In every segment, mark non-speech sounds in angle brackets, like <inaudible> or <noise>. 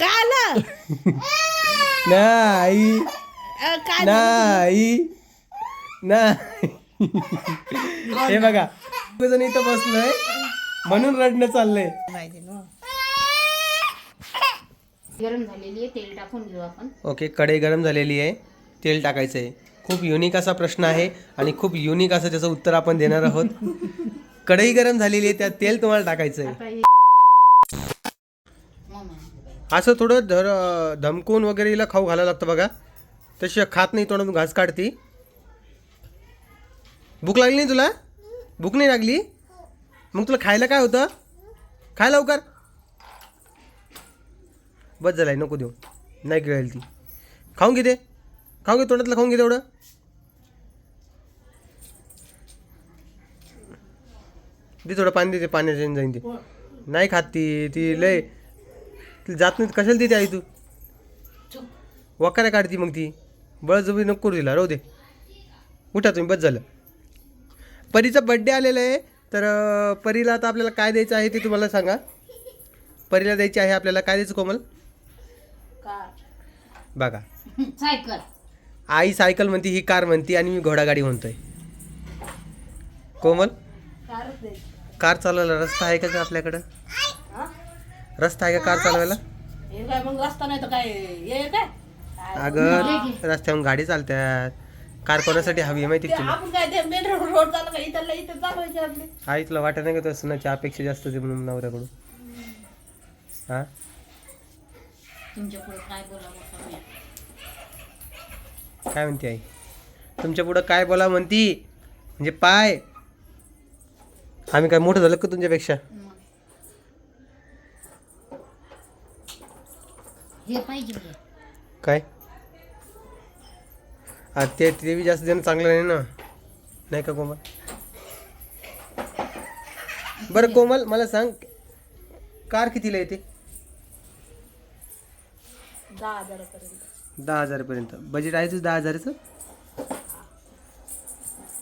काय आलं नाही. अ, काय नाही. नाही. हे बघा. जण इथं बसलोय. म्हणून रडणं चाललंय. माहिती ना गरम झालेली आहे तेल टाकून घेऊ आपण. ओके कढई गरम झालेली आहे. तेल टाकायचं आहे खूप युनिक असा प्रश्न आहे आणि खूप युनिक असं त्याचं उत्तर आपण देणार आहोत. कढई गरम झालेली आहे त्यात तेल तुम्हाला टाकायचं आहे आता हे. असं थोडं धर धमकून वगैरे हिला खाऊ घालायला लागतं बघा. तशी खात नाही तोंडातून घास काढती. भूक लागली नाही तुला? भूक नाही लागली? मग तुला खायला काय होतं? खाय लवकर. बस झालाय नको देऊ. नाही गिळेल ती. खाऊन घे ते. घे तोंडातलं खाऊन घे तेवढं. दे थोडं पाणी देते पाण्याच्या जाईन ते. नाही खात ती ती लय जात नाही कशाला देते आई तू? वकाऱ्या काढती मग ती. बळजबरी नको करू दिला राहू दे. उठा तुम्ही बस झालं. परीचा बड्डे आलेला आहे तर परीला आता आपल्याला काय द्यायचं आहे ते तुम्हाला सांगा. परीला द्यायची आहे आपल्याला काय द्यायचं कोमल? बघा. सायकल. आई सायकल म्हणती ही कार म्हणती आणि मी घोडागाडी म्हणतोय. कोमल? कार चालवायला रस्ता आहे का आपल्याकडं? रस्ता आहे का कार चालवायला? हे काय मग रस्ता नाही तर काय हे काय? अगं रस्त्यावरून गाडी चालतात कार कोणासाठी हवी आहे माहिती ते का तुला? आपण काय ते मेन रोड चालू का? इथं इथं चालवायचे आपले. आई तुला वाटत नाही का तसं? सुनाची अपेक्षा जास्त होती म्हणून नवऱ्याकडून. हा? तुमच्यापुढे काय बोलावं कमी आहे. काय म्हणते आई? तुमच्या पुढं काय बोला म्हणती? म्हणजे पाय. आम्ही काय मोठं झालं का तुमच्यापेक्षा मग. हे पाहिजे. काय? ते ते बी जास्त देणं चांगलं नाही ना? नाही का कोमल? बरं कोमल मला सांग कार कितीला येते? दहा हजारापर्यंत. दहा हजारपर्यंत. बजेट आहे तुझं दहा हजाराचं?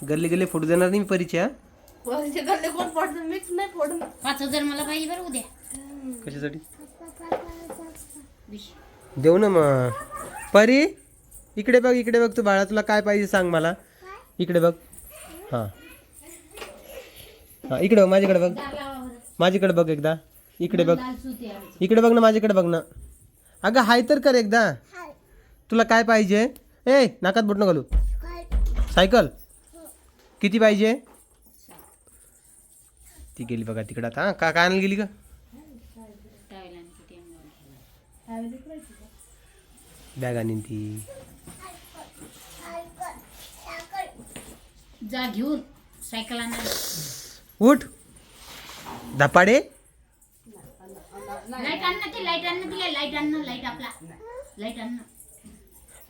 गल्ली गल्ली फोटो देणार नाही मी परिचय हा? वरचे गल्ले कोण पडतं? मिक्स नाही पडून पाच हजार मला पाहिजे बरं उद्या. कशासाठी? वीस. देऊ ना मग. परी इकडे बघ इकडे बघ तू बाळा तुला काय पाहिजे सांग मला. इकडे बघ. हां. हां इकडे बघ माझ्याकडे बघ. माझ्याकडे बघ एकदा. इकडे बघ. इकडे बघ ना माझ्याकडे बघ ना. अगं हाय तर कर एकदा. तुला काय पाहिजे? ए नाकात बोट न घालू. सायकल. किती पाहिजे? ती गेली बघा तिकडं आता. हां का काय आणायला गेली का टावेल आणि किती आंघोळ. बॅग आणीन ती. जा घेऊन सायकल आणा उठ. धपाडे लाइट आण ना ते लाइट आण ना तिला लाइट आण ना लाइट आपला. लाइट आण ना.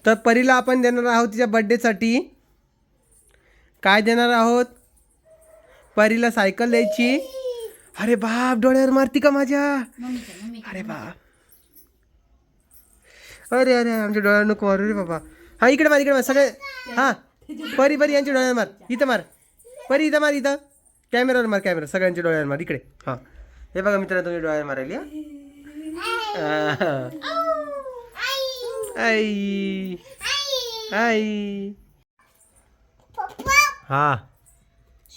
तर परीला आपण देणार आहोत तिच्या बड्डेसाठी. काय देणार आहोत? परीला सायकल द्यायची. अरे बाप डोळ्यावर मारती का माझ्या? मम्मी अरे बाप. अरे अरे आमच्या डोळ्यावर नको मारू रे बाबा. हा इकडे मार इकडे मार सगळे. हा परी परी यांच्या डोळ्यावर मार. इथं मार. परी इथं मार इथं. कॅमेरावर मार कॅमेरा सगळ्यांच्या डोळ्यावर मार. इकडे. हा. हे बघा मित्रांनो तुम्ही डोळ्यावर मारायली हा. आई. आई. हा.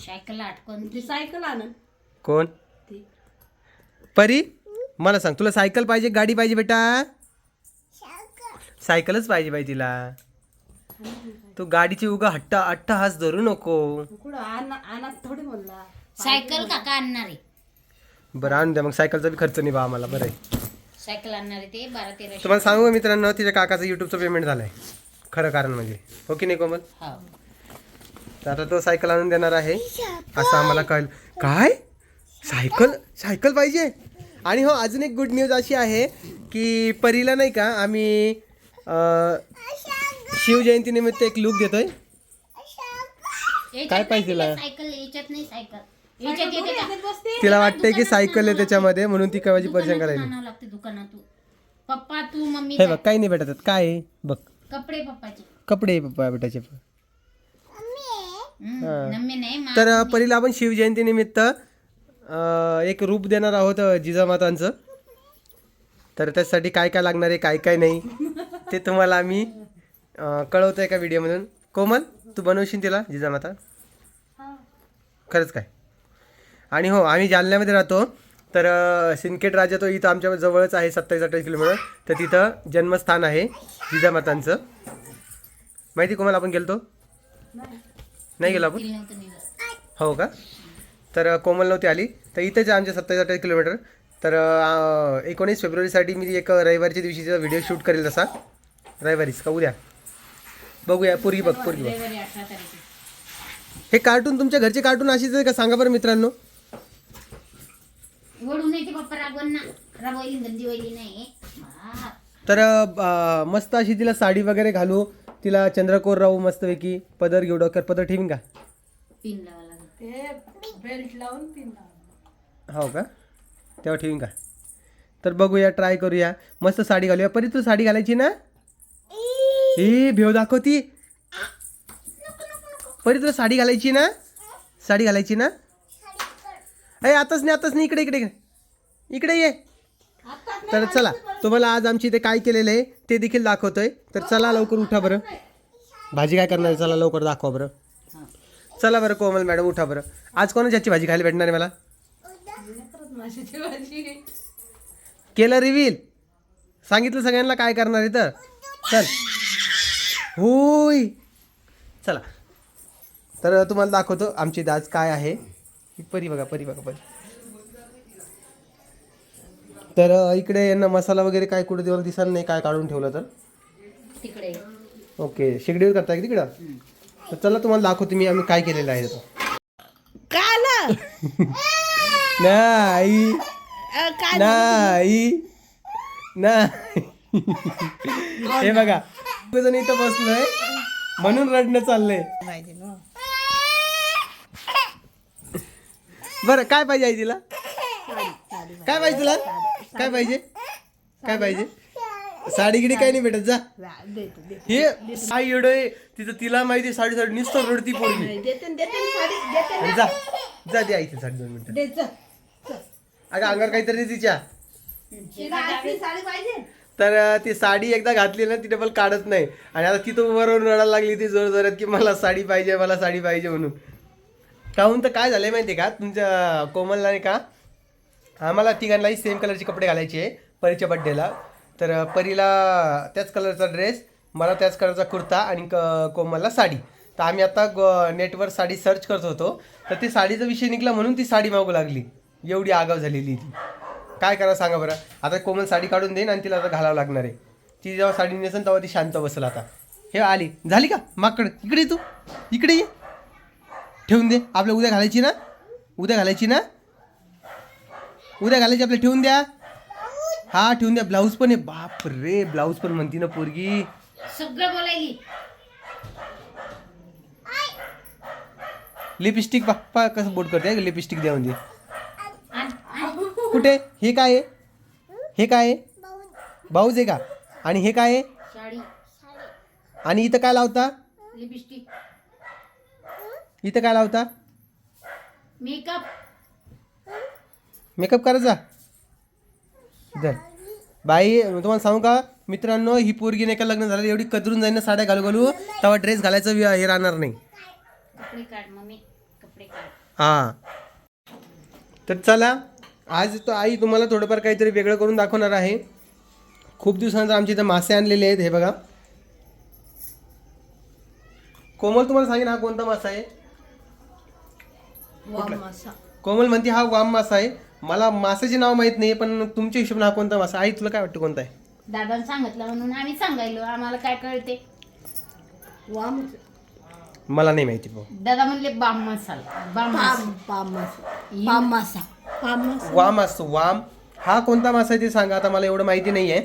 सायकल अटकून ती सायकल आणन कोण? ती. परी मला सांग तुला सायकल पाहिजे गाडी पाहिजे बेटा? सायकलच पाहिजे बाई तिला. तू गाडीची उगा हट्टा अट्टा हास धरू नको. कुठं? आणा आणा थोडी म्हणला सायकल काका आणणार. आहे बरं आणून द्या मग. सायकलचा बी खर्च नाही बा आम्हाला. बरं आहे. सायकल आणणार आहे ते बारा तेराशे तुम्हाला सांगू का मित्रांनो तिच्या काकाचं युट्यूबचं पेमेंट झालं आहे खरं कारण म्हणजे. हो की नाही कोमल? हो. तर आता तो सायकल आणून देणार आहे. असं आम्हाला कळलं. काय? सायकल सायकल पाहिजे. आणि हो अजून एक गुड न्यूज अशी आहे की परीला नाही का आम्ही शिवजयंतीनिमित्त एक लुक देतोय काय पाहिजे तिला? तिला? सायकल याच्यात नाही सायकल. याच्यात येते का? बसते? तिला वाटतंय की सायकल आहे त्याच्यामध्ये म्हणून ती कवाची परेशान दुकानातून करायली. आणावं लागते दुकानातून. पप्पा तू मम्मी हे बघ काही नाही भेटत. काय आहे? बघ. कपडे पप्पाचे. कपडे पप्पा बेटाचे हम्म, नम्मी नाही मा- तर अं, परीला आपण शिवजयंतीनिमित्त अं, एक रूप देणार आहोत अं, जिजामातांचं. तर त्यासाठी काय काय लागणार आहे काय काय नाही. ते तुम्हाला आम्ही कळवतो एका व्हिडिओमधून कोमल तू बनवशील तिला? जिजामाता हा. खरंच काय? आणि हो आम्ही जालन्यामध्ये राहतो. तर सिंदखेड राजा तो इथं आमच्या जवळच आहे सत्तावीस अठ्ठावीस किलोमीटर. तर तिथं जन्मस्थान आहे जिजामातांचं माहिती कोणाला आपण गेलतो? नाही. गेलो आपण. हो का? तर कोमल नव्हती आली. तर इथेच आहे आमच्या सत्तावीस अठ्ठावीस किलोमीटर. तर एकोणीस फेब्रुवारीसाठी मी एक रविवारच्या दिवशीचा व्हिडिओ शूट करेल तसा. रविवारीच का उद्या? बघूया पोरगी बघ पोरगी बघ. हे कार्टून तुमच्या घरचे कार्टून अशीच आहे का? सांगा बरं मित्रांनो. तर अ, मस्त अशी तिला साडी वगैरे घालू. तिला चंद्रकोर राहू मस्तपैकी. पदर घेऊ डोक्यात पदर ठेवीन का? पिन लावा लागेल. हो का? तेव्हा ठेवीन का? तर बघूया ट्राय करूया. मस्त साडी घालूया. परी तू साडी घालायची ना? ए भेव दाखवती. परी तुला साडी घालायची ना? साडी घालायची ना? अय आताच नाही आताच नाही. इकडे इकडे इकडे. ये. तर चला तुम्हाला आज आमची इथे काय केलेलं आहे ते देखील दाखवतोय. तर चला लवकर उठा बरं. भाजी काय करणार चला लवकर दाखवा बरं. चला बरं कोमल मॅडम उठा बरं. आज कोणाची याची भाजी खायला भेटणार आहे मला? केलं रिव्हील. सांगितलं सगळ्यांना काय करणार आहे तर? चल. होय. चला. तर तुम्हाला दाखवतो आमची आज काय आहे. ही परी बघा परी बघा परी. तर इकडे यांना मसाला वगैरे काय कुठे देवाला दिसायला नाही काय काढून ठेवलं तर? तिकडे. ओके शेगडीवर करताय का तिकडं? तर चला तुम्हाला दाखवतो मी आम्ही काय केलेलं आहे. तो <laughs> काल नाही. नाही नाही. <laughs> हे बघा. जण इथं बसलोय. म्हणून रडणं चाललंय. पाहिजे ना बरं काय पाहिजे आई तिला? काय पाहिजे तुला? काय पाहिजे? काय पाहिजे? साडी गिडी काय नाही भेटत जा. देते देते हे साई एवढं तिथं तिला माहिती साडी साडी नुसतं रडती पोरगी. देते न देते न साडी देते आणि जा जा दे आईची साडी दोन मिनिटं. दे. अगं अंगावर काहीतरी दे तिच्या. तिला साडी पाहिजे. तर ती साडी एकदा घातली ना ती डबल काढत नाही. आणि आता तिथं वरून रडायला लागली ती जोर जोरात की मला साडी पाहिजे मला साडी पाहिजे म्हणून. काहून तर काय झालंय माहिती आहे का? तुमच्या कोमलला नाही का? आम्हाला तिघांनाही सेम कलरचे कपडे घालायचे आहे परीच्या बड्डेला तर परीला त्याच कलरचा ड्रेस मला त्याच कलरचा कुर्ता आणि क कोमलला साडी. तर आम्ही आता ग- नेटवर साडी सर्च करत होतो. तर ती साडीचा विषय निघला म्हणून ती साडी मागू लागली. एवढी आगाव झालेली ती. काय करा सांगा बरं? आता कोमल साडी काढून देईन आणि तिला आता घालावं लागणार आहे. ती जेव्हा साडी नेसेल तेव्हा ती शांत बसेल आता. हे आली. झाली का? माकड इकडे तू. इकडे ये. ठेवून दे. आपल्या उद्या घालायची ना? उद्या घालायची ना? उद्या घालायची आपल्या ठेवून द्या. हा ठेवून द्या. ब्लाऊज पण आहे. बाप रे ब्लाऊज पण म्हणती ना पोरगी. सगळं बोलायली. लिपस्टिक पा कसं बोट करते? लिपस्टिक द्या म्हणजे. कुठे? हे काय आहे? हे काय आहे? भाऊज. आहे का? आणि हे काय आहे? साडी. आणि इथं काय लावता? लिपस्टिक. इथं काय लावता? मेकअप. मेकअप करायचा? धर बाई तुम्हाला सांगू का? मित्रांनो ही पोरगी नाही का लग्न झालं एवढी कदरून जाईन ना साड्या घालू घालू तेव्हा ड्रेस घालायचं वि- हे राहणार नाही. कपडे काढ मम्मी. कपडे काढ. हां. तर चला आज तो आई तुम्हाला थोडंफार काहीतरी वेगळं करून दाखवणार आहे. खूप दिवसानंतर आमच्या इथं मासे आणलेले आहेत हे बघा. कोमल तुम्हाला सांगेन हा कोणता मासा आहे? वाम मासा. कोमल म्हणते हा वाम मासा आहे. मला मासाचे नाव माहीत नाही पण तुमच्या हिशोबाने हा कोणता मासा? आई तुला काय वाटतं कोणता आहे? दादाने सांगितलं म्हणून आम्ही सांगायलो. आम्हाला काय कळते? वाम. मला नाही माहिती भाऊ. दादा म्हणले बाम मसाला बाम पाम मसाला पाम मासा. पाम मासा पाम मासा. वाम असतो वाम. हा कोणता मासा आहे ते सांगा आता मला एवढं माहिती नाही आहे.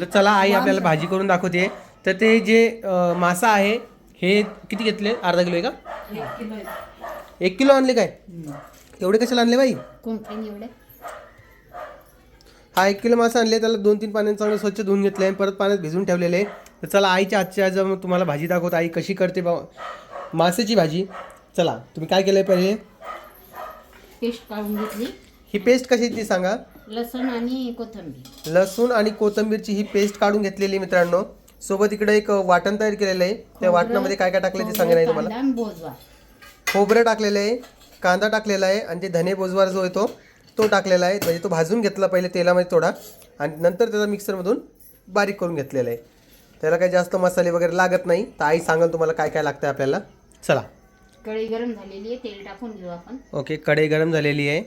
तर चला आई आपल्याला भाजी करून दाखवते. तर ते जे मासा आहे हे किती घेतले? अर्धा किलो आहे का? एक किलो आहे. आणले काय? एवढे कशाला आणले बाई? हा एक किलो मासा आणले त्याला दोन तीन पाण्यात चांगलं स्वच्छ धुवून घेतले आणि परत पाण्यात भिजून ठेवलेले. आहे तर चला आईच्या आजच्या आज मग तुम्हाला भाजी दाखवतो. आई कशी करते बा मासेची भाजी. चला तुम्ही काय केलं आहे पहिले? पेस्ट काढून घेतली. ही पेस्ट कशी आहे ती सांगा? लसूण आणि कोथिंबीर. लसूण आणि कोथिंबीरची ही पेस्ट काढून घेतलेली मित्रांनो. सोबत इकडे एक वाटण तयार केलेलं आहे. त्या वाटणामध्ये काय काय टाकलं ते सांगा नाही तुम्हाला. कांदा आणि बोजवा खोबरं टाकलेलं आहे कांदा टाकलेला आहे आणि ते धने बोजवार जो आहे तो तो टाकलेला आहे. म्हणजे तो भाजून घेतला पहिले तेलामध्ये थोडा आणि नंतर त्याचा मिक्सरमधून बारीक करून घेतलेला आहे. त्याला काही जास्त मसाले वगैरे लागत नाही. तर आई सांगाल तुम्हाला काय काय लागतं आपल्याला. चला. कढई गरम झालेली आहे तेल टाकून घेऊ आपण. ओके कढई गरम झालेली आहे.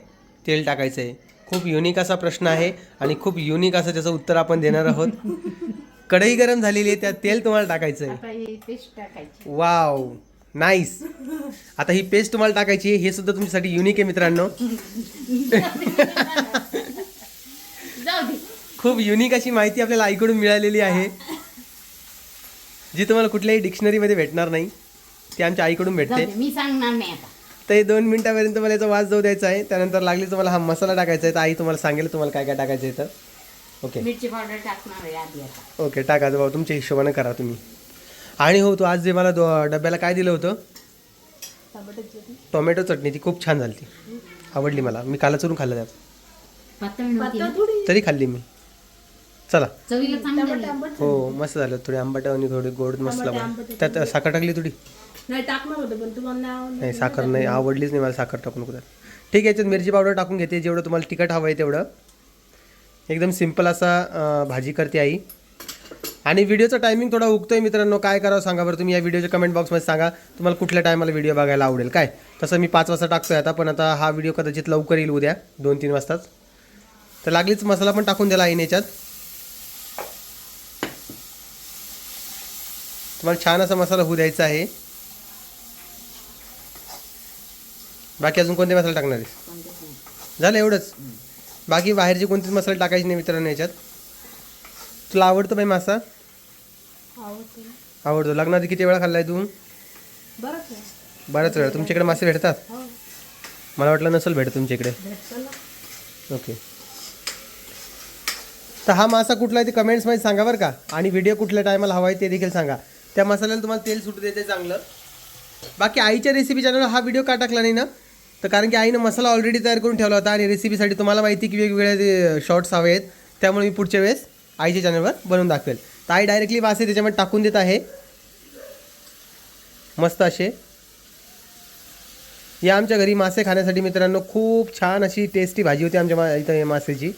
तेल टाकायचं आहे खूप युनिक असा प्रश्न आहे आणि खूप युनिक असं त्याचं उत्तर आपण देणार आहोत. कढई गरम झालेली आहे त्यात तेल तुम्हाला टाकायचं. आहे वाव नाईस आता ही पेस्ट तुम्हाला टाकायची आहे हे सुद्धा तुमच्यासाठी युनिक आहे मित्रांनो. खूप युनिक अशी माहिती आपल्याला आईकडून मिळालेली आहे. जी तुम्हाला कुठल्याही डिक्शनरीमध्ये भेटणार नाही ती आमच्या आईकडून भेटते. मी सांगणार नाही तर हे दोन मिनिटापर्यंत मला याचा वास जाऊ द्यायचा आहे. त्यानंतर लागली तुम्हाला हा मसाला टाकायचा आहे. तर आई तुम्हाला सांगेल तुम्हाला काय काय टाकायचं आहे तर ओके मिरची पावडर टाकणार आहे आधी आता. ओके टाका. भाऊ तुमच्या हिशोबानं करा तुम्ही. आणि हो तू आज जे मला दो डब्याला काय दिलं होतं? टोमॅटो चटणी. ती खूप छान झाली ती आवडली मला. मी काला चुरून खाल्लं त्यात. पातळ नव्हती ना? तरी खाल्ली मी. चला. चवीला चांगलं झालं. हो मस्त झालं. थोडी आंबट आणि थोडी गोड मस्त लागलं त्यात साखर टाकली थोडी? नाही टाकणार होतं पण तुम्हाला नाही आवडलं. नाही साखर नाही आवडलीच नाही मला साखर टाकून कुठं. ठीक आहे याच्यात मिरची पावडर टाकून घेते जेवढं तुम्हाला तिखट हवं आहे तेवढं. एकदम सिंपल असा भाजी करते आई. आणि व्हिडिओचा टायमिंग थोडा उगतोय मित्रांनो काय करावं सांगा बरं तुम्ही या व्हिडिओच्या कमेंट बॉक्समध्ये सांगा तुम्हाला कुठल्या टायमाला व्हिडिओ बघायला आवडेल काय? तसं मी पाच वाजता टाकतोय आता पण आता हा व्हिडिओ कदाचित लवकर येईल उद्या दोन तीन वाजताच. तर लागलीच मसाला पण टाकून दिला आईने याच्यात. तुम्हाला छान असा मसाला होऊ द्यायचा आहे. बाकी अजून कोणते मसाले टाकणार आहेस. झालं एवढंच? बाकी बाहेरचे कोणतेच मसाले टाकायचे नाही मित्रांनो याच्यात. तुला आवडतो बाई मासा? आवडतं लग्नाआधी किती वेळा खाल्लाय तू? बरंच वेळा. तुमच्याकडे मासे भेटतात? हो. मला वाटलं नसेल भेटत तुमच्याकडे. ओके. तर हा मासा कुठला आहे ते कमेंट्समध्ये सांगा बरं का. आणि व्हिडिओ कुठल्या टायमाला हवा आहे ते देखील सांगा. त्या मसाल्याला तुम्हाला तेल सुटू देते चांगलं. बाकी आईच्या रेसिपी चॅनलवर हा व्हिडिओ का टाकला नाही ना? तर कारण की आईनं मसाला ऑलरेडी तयार करून ठेवला होता आणि रेसिपीसाठी तुम्हाला माहिती की वेगवेगळे शॉर्ट्स हवे आहेत त्यामुळे मी पुढच्या वेळेस आईच्या चॅनलवर बनवून दाखवेल. तर आई डायरेक्टली मासे त्याच्यामध्ये टाकून देत आहे. मस्त असे. या आमच्या घरी मासे खाण्यासाठी मित्रांनो खूप छान अशी टेस्टी भाजी होती आमच्या मा इथं मासेची.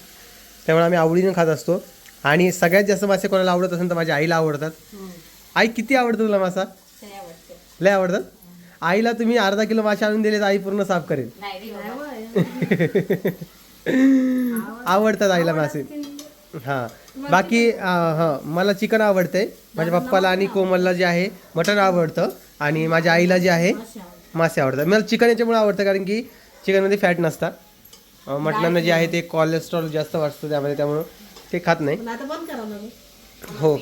त्यामुळे आम्ही आवडीनं खात असतो. आणि सगळ्यात जास्त मासे कोणाला आवडत असेल तर माझ्या आईला आवडतात. आई किती आवडतं तुला मासा? लय आवडतात आईला तुम्ही अर्धा किलो मासे आणून दिले तर आई पूर्ण साफ करेल. <laughs> आवडतात आईला मासे. हां. बाकी हां मला चिकन आवडतंय. माझ्या पप्पाला आणि कोमलला जे आहे मटण आवडतं. आणि माझ्या आईला जे आहे मासे आवडतात. मला चिकन याच्यामुळे आवडतं कारण की चिकनमध्ये फॅट नसतात. मटणानं जे आहे ते कोलेस्ट्रॉल जास्त वाटतं त्यामध्ये त्यामुळं ते खात नाही. हो.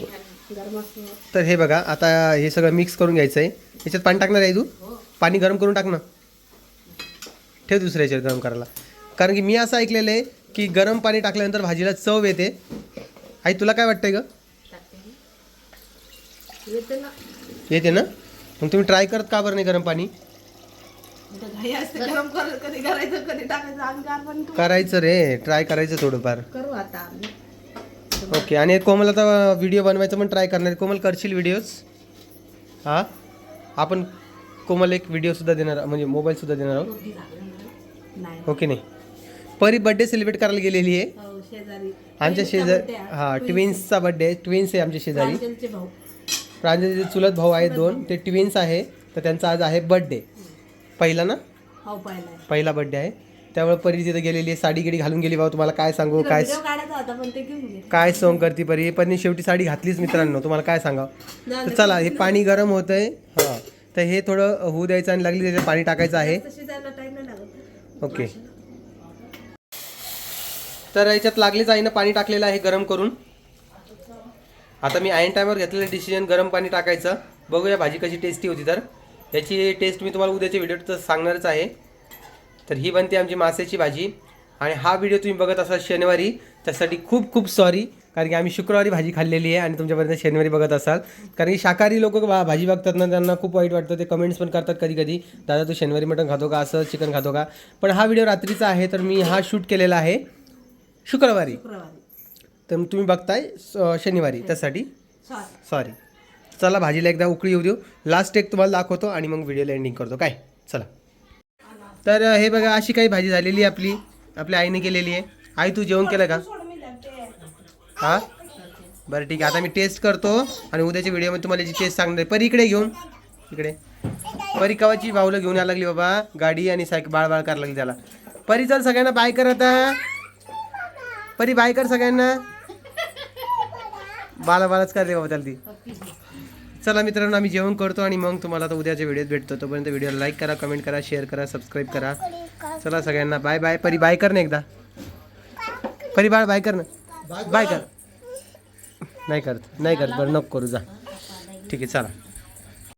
तर हे बघा आता हे सगळं मिक्स करून घ्यायचं आहे याच्यात पाणी टाकणार आहे तू? पाणी गरम करून टाक ना. ठेव दुसऱ्या याच्यात गरम करायला. कारण की मी असं ऐकलेलं आहे की गरम पाणी टाकल्यानंतर भाजीला चव येते. आई तुला काय वाटतंय ग. येते ना. मग तुम्ही ट्राय करत का बरं नाही गरम पाणी? करायचं रे ट्राय करायचं थोडंफार. करू आता ओके आणि कोमल आता व्हिडिओ बनवायचं पण ट्राय करणार आहे. कोमल करशील व्हिडिओज हां? आपण कोमल एक व्हिडिओसुद्धा देणार म्हणजे मोबाईलसुद्धा देणार आहोत. ओके नाही. परी बर्थडे सेलिब्रेट करायला गेलेली आहे. हो आमच्या शेजारी आहे. हां ट्विन्सचा बर्थडे आहे. ट्विन्स आहे. आमच्या शेजारी. प्रांजलचे चुलत भाऊ आहेत दोन. ते ट्विन्स आहे. तर त्यांचा आज आहे बर्थडे पहिला ना? पाहिलाय पहिला बर्थडे आहे. त्यामुळे परी तिथे गेलेली आहे. साडी गिडी घालून गेली भाऊ तुम्हाला काय सांगू काय व्हिडिओ काढायचा होता पण ते घेऊन गेले. काय सॉंग करते परी? पण शेवटी साडी घातलीच मित्रांनो तुम्हाला काय सांगावं? तर चला हे पाणी गरम होतंय. हां. तर हे थोडं होऊ द्यायचं आणि लागली त्याच्यात पाणी टाकायचं आहे. तशी जायला टाइम नाही लागत. ओके. तर याच्यात लागलीच आईनं पाणी टाकलेलं आहे गरम करून. आता मी आयन टायमवर घेतलेलं डिसिजन गरम पाणी टाकायचं. बघूया भाजी कशी टेस्टी होती तर. याची टेस्ट मी तुम्हाला उद्याच्या व्हिडिओत सांगणारच आहे. तर ही बनते आमची मासेची भाजी. आणि हा व्हिडिओ तुम्ही बघत असाल शनिवारी त्यासाठी खूप खूप सॉरी कारण की आम्ही शुक्रवारी भाजी खाल्लेली आहे आणि तुमच्यापर्यंत शनिवारी बघत असाल. कारण की शाकाहारी लोक भाजी बघतात ना त्यांना खूप वाईट वाटतं. ते कमेंट्स पण करतात कधी कधी दादा तू शनिवारी मटण खातो का? असं चिकन खातो का? पण हा व्हिडिओ रात्रीचा आहे तर मी हा शूट केलेला आहे शुक्रवारी. तर तुम्ही बघताय शनिवारी. त्यासाठी सॉरी सॉरी चला भाजीला एकदा उकळी येऊ देऊ. लास्ट एक तुम्हाला दाखवतो आणि मग व्हिडिओला एंडिंग करतो. काय? चला. तर हे बघा अशी काही भाजी झालेली आहे आपली. आपल्या आईने केलेली आहे. आई तू जेवण केलं का? हा? बरं ठीक आहे. आता मी टेस्ट करतो आणि उद्याच्या व्हिडिओमध्ये तुम्हाला जी टेस्ट सांगणार परी इकडे घेऊन. इकडे. परी कवाची भाऊला घेऊन यायला लागली बाबा. गाडी आणि सायकल बाळ बाळ करायला लागली त्याला. परी चल सगळ्यांना बाय कर आता. परी बाय कर सगळ्यांना. बाला बालाच कर रे बाबा त्याला ती. चला मित्रांनो आम्ही जेवण करतो आणि मग तुम्हाला आता उद्याच्या व्हिडिओत भेटतो. तोपर्यंत व्हिडिओला लाईक करा कमेंट करा शेअर करा सबस्क्राईब करा. चला सगळ्यांना बाय बाय परी बाय कर ना एकदा. परी बाळ बाय कर ना. बाय कर. नाही करत नाही करत. बरं नको करू जा. ठीक आहे चला.